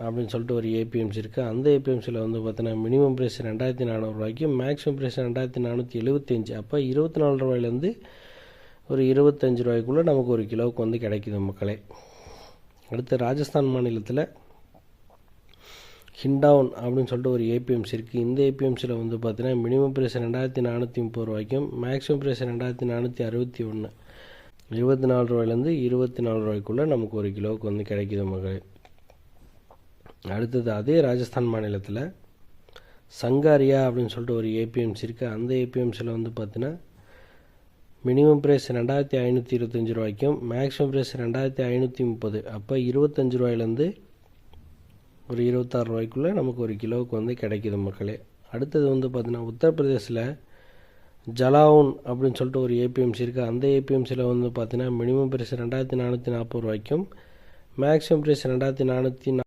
அப்படின்னு சொல்லிட்டு ஒரு ஏபிஎம்சி இருக்குது அந்த ஏபிஎம்சியில் வந்து பார்த்தீங்கன்னா மினிமம் ப்ரைஸ் ரெண்டாயிரத்தி நானூறுரூவாய்க்கும் மேக்ஸிமம் ப்ரைஸ் ரெண்டாயிரத்தி நானூற்றி எழுபத்தஞ்சு அப்போ இருபத்தி நாலு ரூபாயிலேருந்து ஒரு இருபத்தஞ்சு ரூபாய்க்குள்ளே நமக்கு ஒரு கிலோவுக்கு வந்து கிடைக்குது மக்களே. அடுத்து ராஜஸ்தான் மாநிலத்தில் ஹிண்டவுன் அப்படின்னு சொல்லிட்டு ஒரு ஏபிஎம்சி இருக்குது இந்த ஏபிஎம்சியில் வந்து பார்த்தீங்கன்னா மினிமம் ப்ரைஸ் ரெண்டாயிரத்தி நானூற்றி முப்பது ரூபாய்க்கும் மேக்ஸிமம் ப்ரைஸ் ரெண்டாயிரத்தி நானூற்றி அறுபத்தி ஒன்று இருபத்தி நாலு ரூபாயிலேருந்து இருபத்தி நாலு ரூபாய்க்குள்ளே நமக்கு ஒரு கிலோவுக்கு வந்து கிடைக்குது மகளே அடுத்தது அதே ராஜஸ்தான் மாநிலத்தில் சங்காரியா அப்படின்னு சொல்லிட்டு ஒரு ஏபிஎம்சி இருக்குது அந்த ஏபிஎம்சியில் வந்து பார்த்தீங்கன்னா மினிமம் ப்ரைஸ் ரெண்டாயிரத்தி ஐநூற்றி இருபத்தஞ்சி ரூபாய்க்கும் மேக்ஸிமம் ப்ரைஸ் ரெண்டாயிரத்தி ஐநூற்றி முப்பது. அப்போ இருபத்தஞ்சி ரூபாயிலேருந்து ஒரு இருபத்தாறு ரூபாய்க்குள்ளே நமக்கு ஒரு கிலோவுக்கு வந்து கிடைக்கிது மக்களே. அடுத்தது வந்து பார்த்திங்கன்னா உத்தரப்பிரதேசில் ஜலாவுன் அப்படின்னு சொல்லிட்டு ஒரு ஏபிஎம்சி இருக்குது அந்த ஏபிஎம்சியில் வந்து பார்த்தீங்கன்னா மினிமம் ப்ரைஸ் ரெண்டாயிரத்தி நானூற்றி நாற்பது ரூபாய்க்கும் மேக்ஸிமம் ப்ரைஸ் ரெண்டாயிரத்தி நானூற்றி